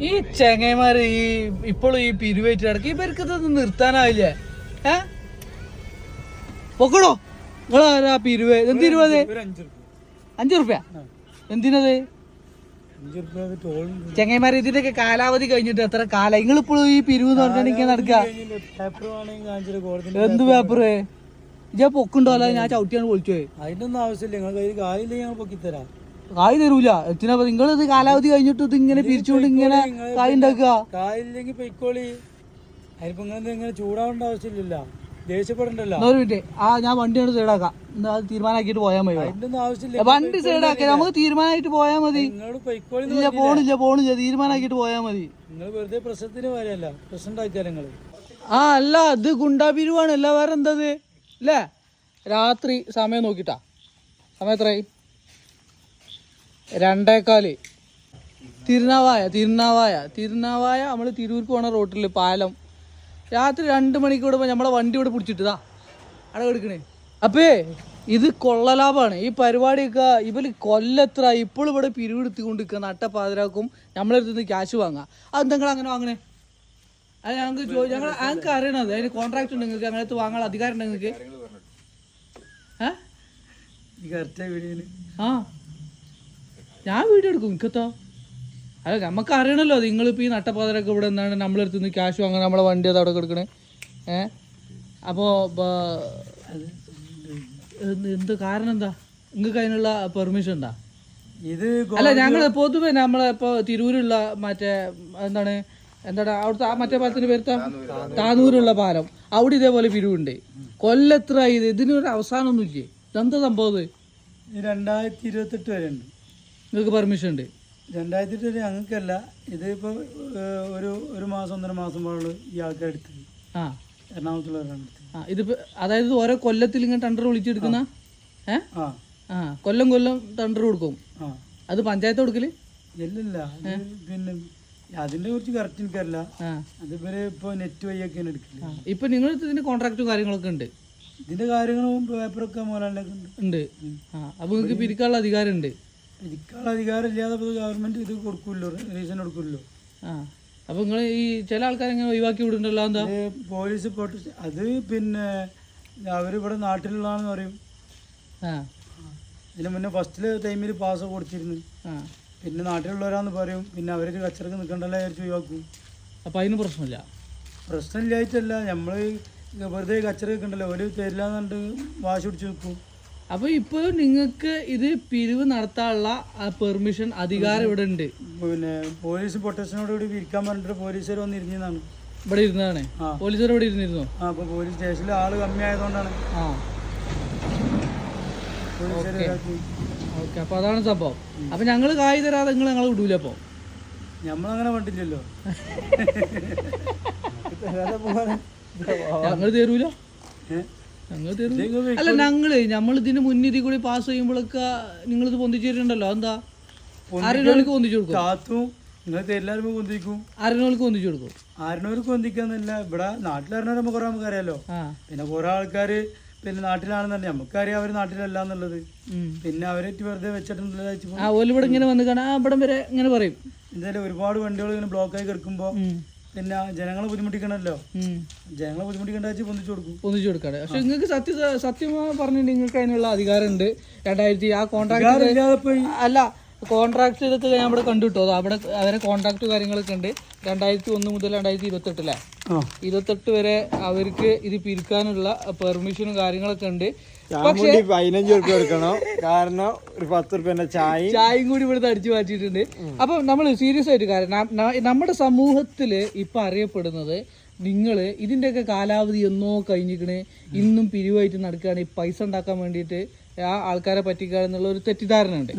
ഈ ചെങ്ങൈമാർ ഈ ഇപ്പോഴും ഈ പിരിവേറ്റ് കിടക്ക് ഇവർക്ക് ഇതൊന്നും നിർത്താനാവില്ലേ ഏ? പൊക്കടോ. നിങ്ങളാരാ പിരിവ്? എന്ത് ഇരുപത് ഒരു അഞ്ച് റുപ്യ? എന്തിനത് ചെങ്ങന്മാര് ഇതിന്റെയൊക്കെ കാലാവധി കഴിഞ്ഞിട്ട് എത്ര കാലം നിങ്ങളിപ്പോഴും ഈ പിരിവ് എന്ന് പറഞ്ഞിട്ട് നടക്കുക എന്ത് പേപ്പറ് ഇജാ പൊക്കുണ്ടോ അല്ല ഞാൻ ചവിട്ടിയാണ് പൊളിച്ചോ അതിന്റെ ഒന്നും ആവശ്യമില്ല. നിങ്ങൾ കയ്യിൽ കായില്ലെങ്കിൽ ഞങ്ങൾ പൊക്കി തരാം കായ് തരൂല. എത്തിനാ നിങ്ങൾ ഇത് കാലാവധി കഴിഞ്ഞിട്ട് ഇത് ഇങ്ങനെ പിരിച്ചുകൊണ്ട് ഇങ്ങനെ കായ് ഉണ്ടാക്കുക. കായില്ലെങ്കിൽ പൊയ്ക്കോളി. അതിപ്പോ ഇങ്ങനെ ഇങ്ങനെ ചൂടാവേണ്ട ആവശ്യമില്ലല്ലോ. ദേഷ്യപ്പെടണ്ടല്ലോ. ഒരു മിനിറ്റ് ആ ഞാൻ വണ്ടി സൈഡാക്കാം എന്നാ അത് തീരുമാനമാക്കിയിട്ട് പോയാൽ മതി വണ്ടി സൈഡാക്കി നമുക്ക് തീരുമാനമായിട്ട് പോയാൽ മതി. ഇല്ല പോണില്ല പോണില്ല. തീരുമാനമാക്കിയിട്ട് പോയാൽ മതി. നിങ്ങൾ വെറുതെ പ്രശ്നത്തിന് വരെയല്ല പ്രശ്നം നിങ്ങൾ ആ അല്ല ഇത് ഗുണ്ടാ പിരിവാണ് അല്ല വേറെ എന്തത് അല്ലേ രാത്രി സമയം നോക്കിട്ടാ. സമയം എത്രയായി? രണ്ടേക്കാൽ തിരുനാവായ തിരുനാവായ തിരുനാവായ നമ്മൾ തിരൂർക്ക് പോണ റോട്ടിൽ പാലം. രാത്രി രണ്ട് മണിക്ക് വിടുമ്പോൾ നമ്മളെ വണ്ടി ഇവിടെ പിടിച്ചിട്ടതാ അവിടെ എടുക്കണേ. അപ്പേ ഇത് കൊള്ളലാഭാണ് ഈ പരിപാടിയൊക്കെ ഇവർ കൊല്ലത്ര ഇപ്പോഴും ഇവിടെ പിരിവെടുത്തിക്കൊണ്ട് നിൽക്കുക നട്ടപ്പാതിരാക്കും. നമ്മളടുത്ത് നിന്ന് ക്യാഷ് വാങ്ങാം. അത് നിങ്ങൾ അങ്ങനെ വാങ്ങണേ? അത് ഞങ്ങൾക്ക് ഞങ്ങൾ ഞങ്ങൾക്ക് അറിയണത്. അതിന് കോൺട്രാക്ട് ഉണ്ട് നിങ്ങൾക്ക്. ഞങ്ങളടുത്ത് വാങ്ങാൻ അധികാരം ഉണ്ട് നിങ്ങൾക്ക്. ആ. ഞാൻ വീഡിയോ എടുക്കും എനിക്കത്തോ. അല്ല നമുക്ക് അറിയണല്ലോ നിങ്ങളിപ്പോൾ ഈ നട്ടപ്പാതരൊക്കെ ഇവിടെ എന്താണ് നമ്മളെടുത്ത് നിന്ന് ക്യാഷ് വാങ്ങാൻ നമ്മളെ വണ്ടി അത് അവിടെ കൊടുക്കണേ. ഏ? അപ്പോൾ എന്ത് കാരണം എന്താ? നിങ്ങൾക്ക് അതിനുള്ള പെർമിഷൻ ഉണ്ടാ? ഇത് അല്ല ഞങ്ങൾ പൊതുവെ നമ്മളെ ഇപ്പോൾ തിരൂരുള്ള മറ്റേ എന്താണ് എന്താണ് അവിടുത്തെ ആ മറ്റേ പാലത്തിന്റെ പേര് താനൂരുള്ള പാലം. അവിടെ ഇതേപോലെ പിരിവുണ്ട്. കൊല്ലത്ര ഇത് ഇതിനൊരു അവസാനമൊന്നുമില്ലേ ഇതെന്താ സംഭവം ഇത്? രണ്ടായിരത്തി ഇരുപത്തെട്ട് വരെ ഉണ്ട് നിങ്ങൾക്ക് പെർമിഷൻ ഉണ്ട്. രണ്ടായിരത്തി വരെ ഞങ്ങൾക്കല്ല ഇത് ഇപ്പോൾ ഒരു ഒരു മാസം ഒന്നര മാസം പാടുള്ളൂ ഈ ആൾക്കാർ എടുത്തത്. ആ. എറണാകുളത്തുള്ളവരാണ് എടുത്തത്. ആ ഇതിപ്പോ അതായത് ഓരോ കൊല്ലത്തിൽ ഇങ്ങനെ ടെണ്ടർ വിളിച്ചെടുക്കുന്ന? ഏ? ആ. ആ കൊല്ലം കൊല്ലം ടെണ്ടർ കൊടുക്കും. ആ. അത് പഞ്ചായത്ത് കൊടുക്കൽ? ഇല്ലില്ല. പിന്നെ അതിനെ കുറിച്ച് കറക്റ്റ് എനിക്കറിയില്ല. അതിപ്പോ ഇപ്പൊ നെറ്റ് വഴിയൊക്കെയാണ് എടുക്കൽ. എടുക്കില്ല ഇപ്പൊ നിങ്ങൾ ഇതിന്റെ കോൺട്രാക്റ്റും കാര്യങ്ങളൊക്കെ ഉണ്ട്? ഇതിന്റെ കാര്യങ്ങളും പേപ്പറൊക്കെ മോലാണ്ടൊക്കെ ഉണ്ട്. ഉണ്ട്. ആ. അപ്പൊ നിങ്ങൾക്ക് പിരിക്കാനുള്ള അധികാരം ഉണ്ട്. ഇരിക്കാനുള്ള അധികാരം ഇല്ലാതെ ഗവൺമെന്റ് ഇത് കൊടുക്കില്ലോ റീസൺ കൊടുക്കില്ലോ. ആ. അപ്പൊ നിങ്ങൾ ഈ ചില ആൾക്കാരെ ഇങ്ങനെ ഒഴിവാക്കി വിടുന്നുണ്ടല്ലോ എന്താ പോലീസ് പ്രൊട്ടക്ഷൻ അത് പിന്നെ അവരിവിടെ നാട്ടിലുള്ളതാണെന്ന് പറയും. ആ. ഇതിന് മുന്നേ ഫസ്റ്റിൽ ടൈമിൽ പാസ് കൊടുത്തിരുന്നു. ആ. പിന്നെ നാട്ടിലുള്ളവരാന്ന് പറയും പിന്നെ അവർക്ക് കച്ചറക്ക് നിൽക്കണ്ടല്ലോ വിചാരിച്ച് ഒഴിവാക്കും. അപ്പൊ അതിന് പ്രശ്നമില്ല. പ്രശ്നമില്ലായിട്ടല്ല നമ്മൾ വെറുതെ കച്ചറ നിൽക്കണ്ടല്ലോ ഒരു തരില്ലാന്നുണ്ട് വാശി പിടിച്ച് നിൽക്കും. അപ്പൊ ഇപ്പൊ നിങ്ങൾക്ക് ഇത് പിരിവ് നടത്താനുള്ള പെർമിഷൻ അധികാരം ഇവിടെ ഉണ്ട് പിന്നെ പോലീസ് പ്രൊട്ടക്ഷനോട് കൂടി ഇരിക്കാൻ പറഞ്ഞിട്ട് പോലീസുകാർ വന്നിരുന്നതാണ് ഇവിടെ ഇരുന്നതാണ് ആ. പോലീസുകാർ ഇവിടെ ഇരുന്നിരുന്നോ? ആ അപ്പോൾ പോലീസ് സ്റ്റേഷനിൽ ആൾ കമ്മിയായതുകൊണ്ടാണ്. ആ. പോലീസുകാർ ഇതാക്കി ഓക്കെ അപ്പൊ അതാണ് സംഭവം. അപ്പൊ ഞങ്ങൾ കായ് തരാതെ നിങ്ങൾ ഞങ്ങളെ വിടൂല അപ്പൊ? വേണ്ടില്ലല്ലോ പണ്ടില്ലല്ലോ ഞങ്ങൾ തരൂല? അല്ല ഞങ്ങൾ നമ്മൾ ഇതിന് മുന്നിൽ കൂടി പാസ് ചെയ്യുമ്പോഴൊക്കെ നിങ്ങൾ ഇത് പൊന്തിച്ചേരുണ്ടല്ലോ എന്താ ആരെണ്ണോൾക്ക് പൊന്തിച്ചു കൊടുക്കും? നിങ്ങൾ എല്ലാവരും പൊന്തിക്കും. പൊന്തിച്ചു കൊടുക്കും? ആരിനോർക്ക് പൊന്തിക്കാന്നല്ല. ഇവിടെ നാട്ടിലറിഞ്ഞാൽ നമുക്ക് കുറേ നമുക്ക് അറിയാലോ പിന്നെ കുറെ ആൾക്കാര് പിന്നെ നാട്ടിലാണെന്നുണ്ടെങ്കിൽ നമുക്കറിയാം അവർ നാട്ടിലല്ല എന്നുള്ളത്. പിന്നെ അവരെ വെറുതെ വെച്ചിട്ടുണ്ടല്ലോ ഇവിടെ ഇങ്ങനെ വന്ന് കാണാൻ ഇവിടം വരെ ഇങ്ങനെ പറയും. എന്തായാലും ഒരുപാട് വണ്ടികൾ ഇങ്ങനെ ബ്ലോക്കായി കിടക്കുമ്പോൾ ഉം. പിന്നെ ജനങ്ങളെ ബുദ്ധിമുട്ടിക്കണല്ലോ. ജനങ്ങളെ ബുദ്ധിമുട്ടിക്കേണ്ട വെച്ച് കൊടുക്കും. കൊടുക്കാണ്. പക്ഷെ നിങ്ങൾക്ക് സത്യ സത്യമായി പറഞ്ഞിട്ട് നിങ്ങൾക്ക് അതിനുള്ള അധികാരം ഉണ്ട് രണ്ടായിരത്തി ആ കോൺട്രാക്ട് അല്ല കോൺട്രാക്ട് ചെയ്തിട്ട് ഞാൻ ഇവിടെ കണ്ടു കിട്ടോ അവിടെ അവരെ കോൺട്രാക്ട് കാര്യങ്ങളൊക്കെ ഉണ്ട്. രണ്ടായിരത്തി ഒന്ന് മുതൽ രണ്ടായിരത്തി ഇരുപത്തെട്ടിലെ. ഇരുപത്തെട്ട് വരെ അവർക്ക് ഇത് പിരിക്കാനുള്ള പെർമിഷനും കാര്യങ്ങളൊക്കെ ഉണ്ട്. ചാമുണ്ടി പതിനഞ്ച് റുപ്യ കൊടുക്കണം. കാരണം ഒരു പത്ത് റുപ്യന്റെ ചായ ചായയും കൂടി ഇവിടുത്തെ അടിച്ചു മാറ്റിയിട്ടുണ്ട്. അപ്പൊ നമ്മൾ സീരിയസ് ആയിട്ട് ന- നമ്മുടെ സമൂഹത്തിൽ ഇപ്പൊ അറിയപ്പെടുന്നത് നിങ്ങൾ ഇതിന്റെയൊക്കെ കാലാവധി എന്നോ കഴിഞ്ഞിക്കണ് ഇന്നും പിരിവായിട്ട് നടക്കുകയാണ്. ഈ പൈസ ഉണ്ടാക്കാൻ വേണ്ടിയിട്ട് ആ ആൾക്കാരെ പറ്റിക്കുക എന്നുള്ള ഒരു തെറ്റിദ്ധാരണ ഉണ്ട്.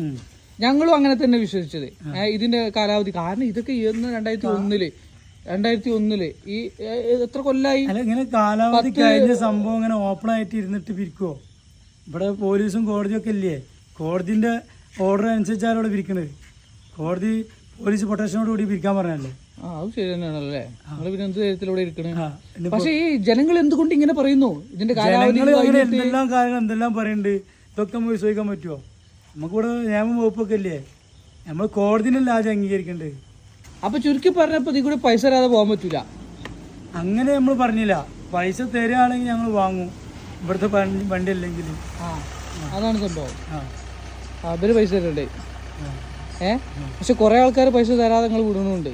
ഞങ്ങളും അങ്ങനെ തന്നെ വിശ്വസിച്ചത്. ഇതിന്റെ കാലാവധി. കാരണം ഇതൊക്കെ ഇന്ന് രണ്ടായിരത്തി ഒന്നിൽ രണ്ടായിരത്തി ഒന്നിൽ ഈ എത്ര കൊല്ലായി? ഇങ്ങനെ കാലാവധി കഴിഞ്ഞ സംഭവം ഇങ്ങനെ ഓപ്പൺ ആയിട്ട് ഇരുന്നിട്ട് പിരിക്കുവോ ഇവിടെ പോലീസും കോടതിയും ഒക്കെ ഇല്ലേ? കോടതിന്റെ ഓർഡർ അനുസരിച്ചാണ് ഇവിടെ പിരിക്കണത് കോടതി പോലീസ് പ്രൊട്ടക്ഷനോട് കൂടി പിരിക്കാൻ പറഞ്ഞല്ലേ ആ അത് ശരി തന്നെയാണല്ലേ. നമ്മൾ പിന്നെ എന്ത് കാര്യത്തിലൂടെ ഇരിക്കണേ? പക്ഷെ ഈ ജനങ്ങൾ എന്തുകൊണ്ട് ഇങ്ങനെ പറയുന്നു? ഇതിന്റെ കാലാവധി എന്തെല്ലാം കാര്യങ്ങൾ എന്തെല്ലാം പറയുന്നുണ്ട്? ഇതൊക്കെ നമുക്ക് വിശ്വസിക്കാൻ പറ്റുമോ നമുക്കിവിടെ നിയമം വകുപ്പൊക്കെ ഇല്ലേ നമ്മൾ കോടതിനല്ല ആദ്യം അംഗീകരിക്കേണ്ടത് അപ്പൊ ചുരുക്കി പറഞ്ഞപ്പോ ഇതിൽ കൂടെ പൈസ തരാതെ പോകാൻ പറ്റൂല. അങ്ങനെ നമ്മൾ പറഞ്ഞില്ല. പൈസ തരികയാണെങ്കിൽ ഞങ്ങൾ വാങ്ങും. ഇവിടുത്തെ വണ്ടി അല്ലെങ്കിൽ ആ അതാണ് സംഭവം. ആ. അവർ പൈസ തരണ്ടേ. ഏ? പക്ഷെ കുറെ ആൾക്കാർ പൈസ തരാതെ നിങ്ങൾ വിടുന്നുണ്ട്.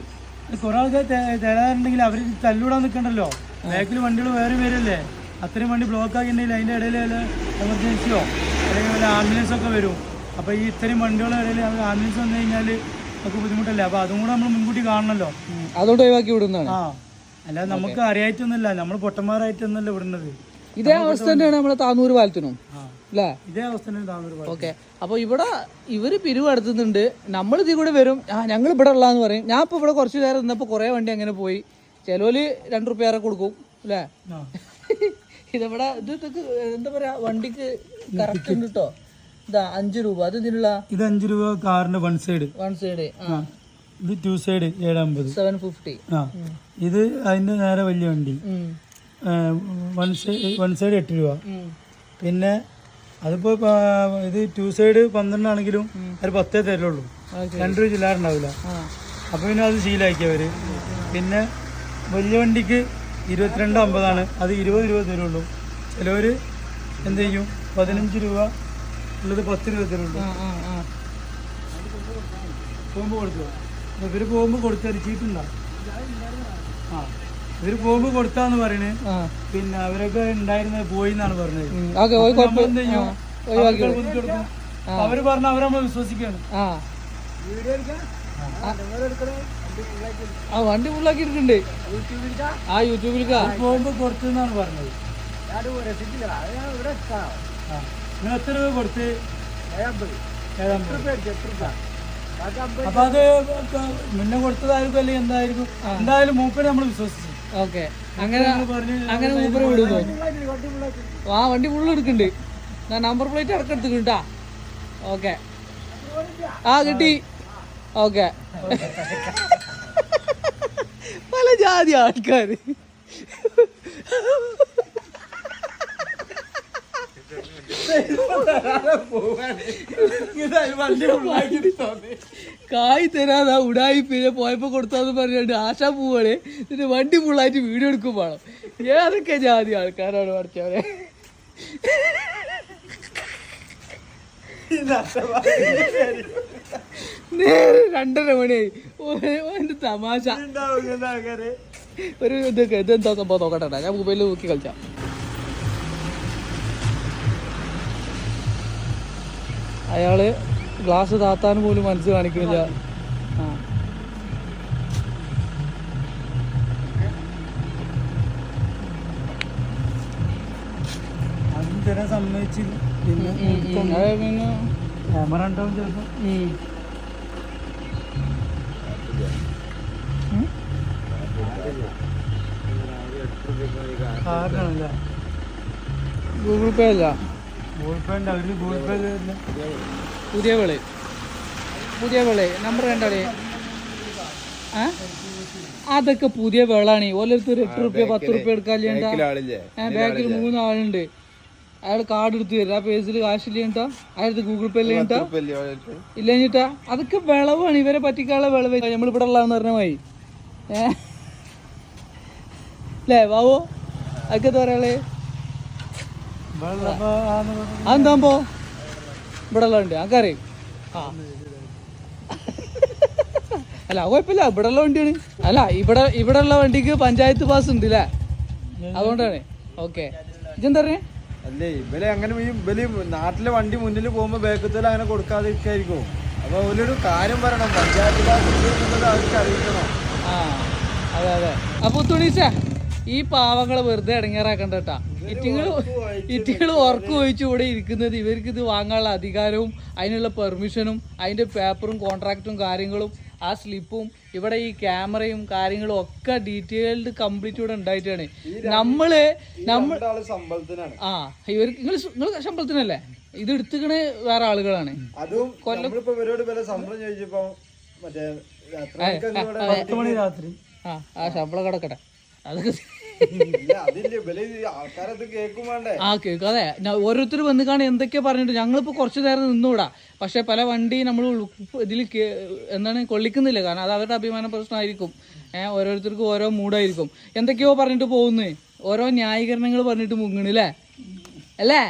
കുറെ ആൾക്കാർ തരാറുണ്ടെങ്കിൽ അവർ തല്ലൂടാൻ നിൽക്കണ്ടല്ലോ ബാക്കിൽ വണ്ടികൾ വേറെ വരല്ലേ? അത്രയും വണ്ടി ബ്ലോക്ക് ആക്കിയിട്ടുണ്ടെങ്കിൽ അതിന്റെ ഇടയിൽ എമർജൻസിയോ അല്ലെങ്കിൽ ആംബുലൻസ് ഒക്കെ വരും. അപ്പോൾ ഈ ഇത്രയും വണ്ടികളുടെ ഇടയിൽ ആംബുലൻസ് വന്നു കഴിഞ്ഞാൽ നമുക്ക് ബുദ്ധിമുട്ടല്ലേ? അപ്പോൾ അതും കൂടെ നമ്മൾ മുൻകൂട്ടി കാണണമല്ലോ അതുകൊണ്ട് ഒഴിവാക്കി വിടുന്നതാണ്. ആ. അല്ലാതെ നമുക്ക് അറിയായിട്ടൊന്നുമില്ല. നമ്മൾ പൊട്ടന്മാരായിട്ടൊന്നല്ല വിടുന്നത്. ഇതേ അവസ്ഥ തന്നെയാണ് നമ്മളെ താന്നൂര് പാലത്തിനും. അല്ലേ ഇതേ അവസ്ഥ ഓക്കെ. അപ്പോൾ ഇവിടെ ഇവർ പിരിവ് നടത്തുന്നുണ്ട്. നമ്മൾ ഇതിൽ കൂടെ വരും. ആ ഞങ്ങൾ ഇവിടെ ഉള്ളതെന്ന് പറയും. ഞാൻ ഇപ്പോൾ ഇവിടെ കുറച്ച് നേരം നിന്നപ്പോൾ കുറേ വണ്ടി അങ്ങനെ പോയി. ചിലവര് രണ്ട് റുപ്യ കൊടുക്കും. അല്ലേ ഇതിവിടെ? ഇത് എന്താ പറയാ? വണ്ടിക്ക് കറക്റ്റ് ഉണ്ട് കേട്ടോ ഇതാ അഞ്ച് രൂപ. അത് ഇതിനുള്ള ഇത് അഞ്ചു രൂപ കാറിന്റെ വൺ സൈഡ് വൺ സൈഡ് ഇത് ടു സൈഡ് ഏഴമ്പത് സെവൻ ഫിഫ്റ്റി ആ. ഇത് അതിന്റെ നേരെ വലിയ വണ്ടി. വൺ സൈഡ് വൺ സൈഡ് എട്ട് രൂപ. പിന്നെ അതിപ്പോ ഇത് ടു സൈഡ് പന്ത്രണ്ടാണെങ്കിലും അത് പത്തേ തരുള്ളൂ രണ്ട് രൂപ ചില്ലാറുണ്ടാവില്ല അപ്പൊ പിന്നെ അത് ശീലാക്കിയവര് പിന്നെ വലിയ വണ്ടിക്ക് ഇരുപത്തിരണ്ട് അമ്പതാണ്. അത് ഇരുപത് രൂപ തരുള്ളൂ. ചിലവര് എന്ത് ചെയ്യും? പതിനഞ്ച് രൂപ ഉള്ളത് പത്ത് രൂപ തരുള്ളൂ പോകുമ്പോൾ കൊടുത്തു. ഇവർ പോകുമ്പോൾ കൊടുത്ത ചീട്ടുണ്ടോ. ആ ഇവർ പോകുമ്പോ കൊടുത്താന്ന് പറയണേ. പിന്നെ അവരൊക്കെ ഉണ്ടായിരുന്നത് പോയി എന്നാണ് പറഞ്ഞത്. അവർ പറഞ്ഞ അവരെ നമ്മൾ വിശ്വസിക്കാണ്. ആ. വണ്ടി ഫുള്ളാക്കിയിട്ടുണ്ട് ആ യൂട്യൂബിൽ പോകുമ്പോ കൊടുത്തു എന്നാണ് പറഞ്ഞത്. ആ. നിങ്ങൾ എത്ര രൂപ കൊടുത്ത്. അപ്പൊ അത് മുന്നേ കൊടുത്തതായിരിക്കും അല്ലെങ്കിൽ എന്തായിരിക്കും? എന്തായാലും മൂപ്പര് നമ്മൾ വിശ്വസിച്ചു. ഓക്കെ. അങ്ങനെ അങ്ങനെ ഊബർ വിടുന്നു ആ വണ്ടി ഫുള്ള് എടുക്കുന്നുണ്ട് ഞാൻ നമ്പർ പ്ലേറ്റ് അടക്കം എടുത്തിട്ടാ ഓക്കെ. ആ കിട്ടി. ഓക്കെ. പല ജാതി ആൾക്കാർ കായ് തരാതാ ഉടായി പിന്നെ പോയപ്പോ കൊടുത്താന്ന് പറഞ്ഞിട്ട് ആശാ പോവാണ്. എന്നിട്ട് വണ്ടി ഫുള്ളായിട്ട് വീട് എടുക്കും വേണം. ഏതൊക്കെ ജാതി ആൾക്കാരാണ് പഠിച്ചവരെ? നേരെ രണ്ടര മണിയായി. ഓന്റെ തമാശ. ഒരു ഇതൊക്കെ ഇതെന്താ സംഭവം നോക്കട്ടെ ഞാൻ മൊബൈലിൽ നോക്കി കളിച്ചാ. അയാൾ ഗ്ലാസ് താത്താൻ പോലും മനസ്സ് കാണിക്കുന്നില്ല. ആ. തരാൻ സമ്മതിച്ച് പിന്നെ പിന്നെ ക്യാമറ ഉണ്ടാവും ചിലപ്പോ. ഉം. കാറിനാണല്ലേ ഗൂഗിൾ പേ അല്ല. പുതിയ വിളി. പുതിയ വിളി. നമ്പർ കണ്ടാളേ ആ? അതൊക്കെ പുതിയ വിളാണ്. ഓരോരുത്തർ എട്ട് റുപ്യ പത്ത് റുപ്യ എടുക്കാൻ ബാക്കിൽ മൂന്ന് ആളുണ്ട് അയാൾ കാർഡ് എടുത്ത് തരും. ആ പേജിൽ കാശില്ലേട്ടാ അയാൾക്ക് ഗൂഗിൾ പേ ഇല്ലേട്ടാ ഇല്ലേട്ടാ അതൊക്കെ വിളവാണ്. ഇവരെ പറ്റിക്കാനുള്ള വിളവ്. നമ്മൾ ഇവിടെ ഉള്ളതെന്ന് പറഞ്ഞ മതി ഏ? അല്ലേ വാവോ? അതൊക്കെ എന്താ പറയാളേ. അതെന്താകുമ്പോ ഇവിടെ ഉള്ളതുണ്ട് ആൾക്കറിയും ആ. അല്ല കുഴപ്പമില്ല. ഇവിടെ ഉള്ള വണ്ടിയാണ്. അല്ല ഇവിടെ ഇവിടെ ഉള്ള വണ്ടിക്ക് പഞ്ചായത്ത് പാസ് ഉണ്ട് അല്ലേ അതുകൊണ്ടാണ്. ഓക്കെ. ഇതെന്താ പറഞ്ഞേ? അല്ലേ ഇവലെ അങ്ങനെ ഇവൽ നാട്ടിലെ വണ്ടി മുന്നിൽ പോകുമ്പോ ബേക്കത്തിൽ അങ്ങനെ കൊടുക്കാതിരിക്കായിരിക്കും. അപ്പൊ ഒരു കാര്യം പറയണം. പഞ്ചായത്ത് അവർക്ക് അറിയിക്കണം. ആ അതെ അതെ. അപ്പൊ തുണീച്ച ഈ പാവങ്ങളെ വെറുതെ ഇടങ്ങേറാക്കണ്ട കേട്ടാ. ഇറ്റിങ്ങൾ ഇറ്റിങ്ങൾ ഉറക്കം കൂടെ ഇരിക്കുന്നത് ഇവർക്ക് ഇത് വാങ്ങാനുള്ള അധികാരവും അതിനുള്ള പെർമിഷനും അതിന്റെ പേപ്പറും കോൺട്രാക്റ്റും കാര്യങ്ങളും ആ സ്ലിപ്പും ഇവിടെ ഈ ക്യാമറയും കാര്യങ്ങളും ഒക്കെ ഡീറ്റെയിൽഡ് കംപ്ലീറ്റ് ഇവിടെ ഉണ്ടായിട്ടാണ്. നമ്മൾ നമ്മൾ ആ ഇവർക്ക് നിങ്ങൾ നിങ്ങൾ ശമ്പളത്തിനല്ലേ? ഇത് എടുത്തുക്കണ വേറെ ആളുകളാണ്. അതും ശമ്പളം ചോദിച്ചപ്പോ മറ്റേ ഇവിടെ പത്ത് മണി രാത്രി. ആ ആ ശമ്പളം കിടക്കട്ടെ. അതൊക്കെ ആ കേൾക്കും. അതെ. ഓരോരുത്തർ വന്ന് കാണാൻ എന്തൊക്കെയാ പറഞ്ഞിട്ട്. ഞങ്ങളിപ്പോ കുറച്ചു നേരം നിന്നുകൂടാ പക്ഷെ പല വണ്ടി നമ്മൾ ഇതിൽ എന്താണ് കൊള്ളിക്കുന്നില്ല. കാരണം അത് അവരുടെ അഭിമാന പ്രശ്നമായിരിക്കും. ഏഹ് ഓരോരുത്തർക്കും ഓരോ മൂഡായിരിക്കും. എന്തൊക്കെയോ പറഞ്ഞിട്ട് പോകുന്നു. ഓരോ ന്യായീകരണങ്ങൾ പറഞ്ഞിട്ട് മുങ്ങണില്ലേ അല്ലേ?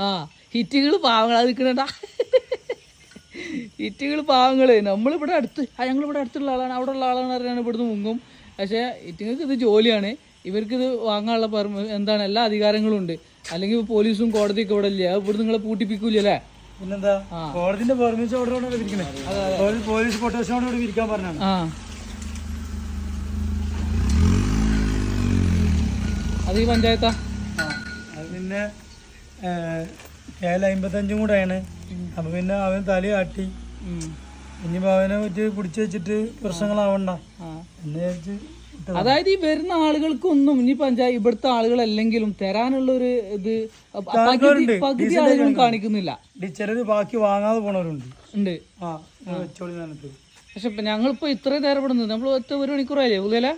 ആ ഹിറ്റുകൾ പാവങ്ങൾ അത് നിൽക്കണേട്ടാ. ഹിറ്റുകൾ പാവങ്ങൾ. നമ്മളിവിടെ അടുത്ത് ആ ഞങ്ങളിവിടെ അടുത്തുള്ള ആളാണ്. അവിടെ ഉള്ള ആളാണ് അറിയാൻ ഇവിടുന്ന് മുങ്ങും. പക്ഷേ ഇറ്റിങ്ങൾക്ക് ഇത് ജോലിയാണ്. ഇവർക്കിത് വാങ്ങാനുള്ള പെർമി എന്താണ് എല്ലാ അധികാരങ്ങളും ഉണ്ട് അല്ലെങ്കിൽ പോലീസും കോടതിയൊക്കെ ഇവിടെ ഇല്ല? ഇവിടെ നിങ്ങളെ പൂട്ടിപ്പിക്കൂലേ പിന്നെന്താ? കോടതിന്റെ പെർമിഷൻ ഓർഡറോടെ ഇരിക്കണേ. പോലീസ് പോലീസ് കൊട്ടേഷനോട് ഇരിക്കാൻ പറഞ്ഞാണ്. ആ. അത് ഈ പഞ്ചായത്താ? അത് പിന്നെ കേല അമ്പത്തഞ്ചും കൂടെയാണ് അപ്പൊ പിന്നെ അവൻ തലി കാട്ടി ഇനി ഇനിയിപ്പോ അവനെ പറ്റി പിടിച്ചു വെച്ചിട്ട് പ്രശ്നങ്ങളാവണ്ട. എന്ന് വിചാരിച്ച്. അതായത് ഈ വരുന്ന ആളുകൾക്കൊന്നും ഇനി പഞ്ചായത്ത് ഇവിടുത്തെ ആളുകളല്ലെങ്കിലും തരാനുള്ള ഒരു ഇത് പകുതി. ആളുകളും കാണിക്കുന്നില്ല. ബാക്കി വാങ്ങാതെ പോണവരുണ്ട്. ഉണ്ട്. പക്ഷെ ഇപ്പൊ ഞങ്ങളിപ്പോ ഇത്രയും നേരം ഇവിടെ നിന്ന് നമ്മൾ ഒറ്റ ഒരു മണിക്കൂറായില്ലേ? ഉള്ളില?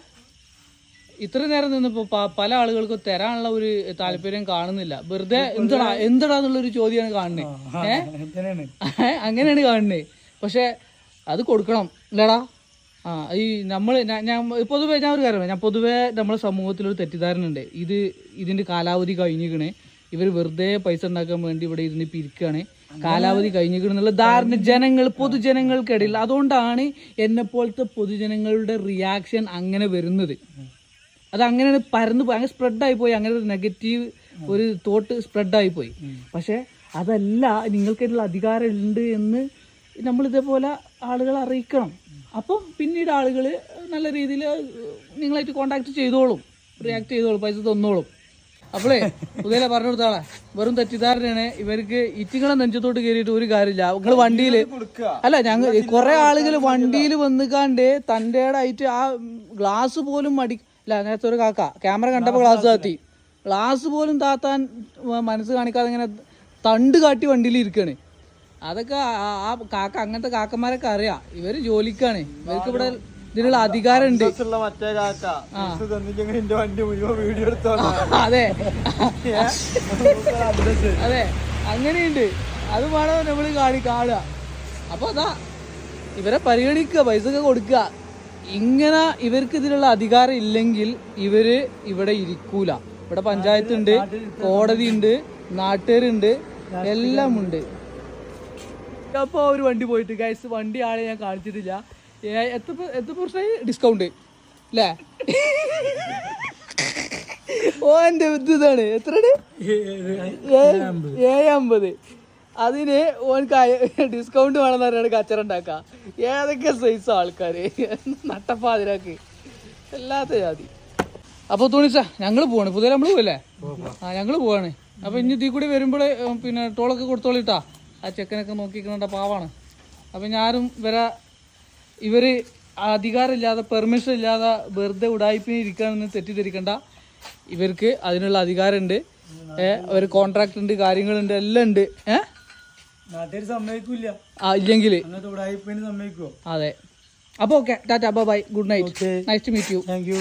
ഇത്ര നേരം നിന്നിപ്പോ പല ആളുകൾക്കും തരാനുള്ള ഒരു താല്പര്യം കാണുന്നില്ല. വെറുതെ എന്തടാ എന്തടാ എന്നുള്ളൊരു ചോദ്യമാണ് കാണുന്നത് ഏ? അങ്ങനെയാണ്. അങ്ങനെയാണ് കാണുന്നത് പക്ഷെ അത് കൊടുക്കണം. ഇല്ലടാ. ആ ഈ നമ്മൾ ഞാൻ പൊതുവേ ഞാൻ ഒരു കാര്യം. ഞാൻ പൊതുവേ നമ്മുടെ സമൂഹത്തിലൊരു തെറ്റിദ്ധാരണ ഉണ്ട് ഇത് ഇതിന്റെ കാലാവധി കഴിഞ്ഞിരിക്കണേ. ഇവർ വെറുതെ പൈസ ഉണ്ടാക്കാൻ വേണ്ടി ഇവിടെ ഇരുന്ന് പിരിക്കുകയാണ് കാലാവധി കഴിഞ്ഞിരിക്കണമെന്നുള്ള ധാരണ ജനങ്ങൾ പൊതുജനങ്ങൾക്കിടയിൽ. അതുകൊണ്ടാണ് എന്നെ പോലത്തെ പൊതുജനങ്ങളുടെ റിയാക്ഷൻ അങ്ങനെ വരുന്നത്. അത് അങ്ങനെയാണ് പരന്ന് അങ്ങനെ സ്പ്രെഡായി പോയി. അങ്ങനെ ഒരു നെഗറ്റീവ് ഒരു തോട്ട് സ്പ്രെഡായി പോയി. പക്ഷെ അതല്ല നിങ്ങൾക്കതിനുള്ള അധികാരമുണ്ട് എന്ന് നമ്മൾ ഇതേപോലെ ആളുകളെ അറിയിക്കണം. അപ്പം പിന്നീട് ആളുകൾ നല്ല രീതിയിൽ നിങ്ങളായിട്ട് കോണ്ടാക്ട് ചെയ്തോളും. റിയാക്ട് ചെയ്തോളും പൈസ തന്നോളും. അപ്പോളേ പുതിയ പറഞ്ഞു കൊടുത്താളെ വെറും തെറ്റിദ്ധാരണയാണ്. ഇവർക്ക് ഇറ്റിങ്ങളെ നെഞ്ചത്തോട്ട് കയറിയിട്ട് ഒരു കാര്യമില്ല. നിങ്ങൾ വണ്ടിയിൽ അല്ല ഞങ്ങൾ കുറെ ആളുകൾ വണ്ടിയിൽ വന്നുകാണ്ട് തന്റെ ആയിട്ട് ആ ഗ്ലാസ് പോലും മടി അല്ല നേരത്തെ ഒരു കാക്ക ക്യാമറ കണ്ടപ്പോൾ ഗ്ലാസ് താത്തി. ഗ്ലാസ് പോലും താത്താൻ മനസ്സ് കാണിക്കാതെ ഇങ്ങനെ തണ്ട് കാട്ടി വണ്ടിയിൽ ഇരിക്കാണ്. അതൊക്കെ ആ- കാക്ക അങ്ങനത്തെ കാക്കന്മാരൊക്കെ അറിയാം. ഇവർ ജോലിക്കാണ്. ഇവർക്ക് ഇവിടെ ഇതിനുള്ള അധികാരമുണ്ട്. ഉണ്ട് മറ്റേ കാക്ക. ഇത് തന്നില്ലെങ്കിൽ എന്റെ വണ്ടി മുഴുവൻ വീഡിയോ എടുത്തോ അതെ. അതെ. അങ്ങനെയുണ്ട്. അത് വേണം നമ്മൾ കാണി കാണുക. അപ്പൊ അതാ ഇവരെ പരിഗണിക്കുക പൈസ ഒക്കെ കൊടുക്കുക. ഇങ്ങനെ ഇവർക്ക് ഇതിനുള്ള അധികാരം ഇല്ലെങ്കിൽ ഇവർ ഇവിടെ ഇരിക്കൂല. ഇവിടെ പഞ്ചായത്ത് ഉണ്ട് കോടതി ഉണ്ട് നാട്ടുകാരുണ്ട് എല്ലാം അപ്പൊ ഒരു വണ്ടി പോയിട്ട് ഗൈസ് വണ്ടി ആളെ ഞാൻ കാണിച്ചിട്ടില്ല. എത്ര പെ- എത്ര പെർസെന്റ് ഡിസ്കൗണ്ട് അല്ലേ ഓ എന്റെ ഇത് ഇതാണ്. എത്രയാണ്? ഏഴ് അമ്പത്. അതിന് ഓൻക്ക് ഡിസ്കൗണ്ട് വേണമെന്ന് പറഞ്ഞാണ് കച്ചറ ഉണ്ടാക്കുക ഏതൊക്കെ സൈസ് ആൾക്കാർ നട്ടപ്പാതിരാക്ക്. എല്ലാത്ത ജാതി അപ്പോൾ തോണിച്ച ഞങ്ങൾ പോവാണ്. പുതിയ നമ്മൾ പോവല്ലേ? ആ ഞങ്ങൾ പോവാണ്. അപ്പോൾ ഇനി ഇതിൽ കൂടി വരുമ്പോൾ പിന്നെ ടോളൊക്കെ കൊടുത്തോളിട്ടാ. ആ ചെക്കനൊക്കെ നോക്കിക്കണേണ്ട പാവാണ്. അപ്പം ഞാനും വരാ ഇവർ അധികാരമില്ലാതെ പെർമിഷൻ ഇല്ലാതെ വെറുതെ ഉടായ്പിന് ഇരിക്കാനൊന്നും തെറ്റിദ്ധരിക്കണ്ട. ഇവർക്ക് അതിനുള്ള അധികാരമുണ്ട്. ഏഹ് ഒരു കോൺട്രാക്ട് ഉണ്ട് കാര്യങ്ങളുണ്ട് എല്ലാം ഉണ്ട്. ഏഹ് ഇല്ലെങ്കിൽ അതെ. അപ്പോൾ okay tata bye good night. Nice to meet you thank you